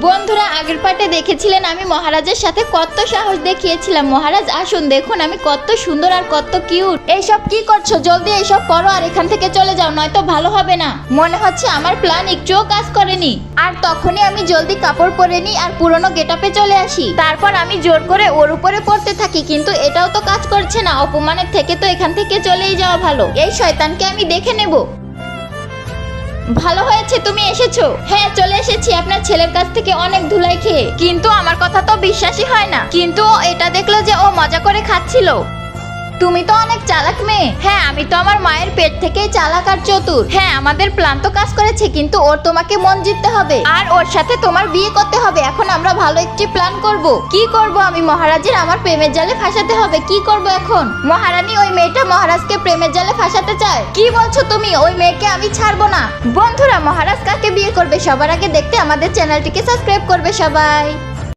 বন্ধুরা, আগের পার্টে দেখেছিলেন আমি মহারাজের সাথে কত সাহস দেখিয়েছিলাম। মহারাজ, আসুন, দেখুন আমি কত সুন্দর আর কত কিউট এইসব কি করছ? জলদি এইসব করো আর এখান থেকে চলে যাও, নয়তো ভালো হবে না। মনে হচ্ছে আমার প্ল্যান একটুও কাজ করেনি। আর তখনই আমি জলদি কাপড় পরে নিই আর পুরনো গেটআপে চলে আসি। তারপর আমি জোর করে ওর উপরে পড়তে থাকি, কিন্তু এটাও তো কাজ করছে না। অপমানের থেকে তো এখান থেকে চলেই যাওয়া ভালো। এই শয়তানকে আমি দেখে নেব। ভালো হয়েছে, তুমি এসেছ। হ্যাঁ চলে এসেছি। আপনার ছেলের কাছ থেকে অনেক ধুলাই খেয়ে। কিন্তু আমার কথা তো বিশ্বাসই হয় না। কিন্তু এটা দেখল যে ও মজা করে খাচ্ছিল। তুমি তো অনেক চালাক মেয়ে। হ্যাঁ আমি তো আমার মায়ের পেট থেকেই চালাক আর চতুর। হ্যাঁ আমাদের প্ল্যান তো কাজ করেছে, কিন্তু ওর তোমাকে মন জিততে হবে। আর ওর সাথে তোমার বিয়ে করতে হবে। এখন আমরা ভালো একটি প্ল্যান করব। কি করব আমি? মহারাজের আমার প্রেমের জালে ফাঁসাতে হবে। কি করব এখন? মহারানী, ওই মেয়েটা মহারাজকে প্রেমের জালে ফাঁসাতে চায়? কি বলছো তুমি? ওই মেয়েকে আমি ছাড়বো না। বন্ধুরা, মহারাজ কাকে বিয়ে করবে সবার আগে দেখতে আমাদের চ্যানেলটিকে সাবস্ক্রাইব করবে সবাই।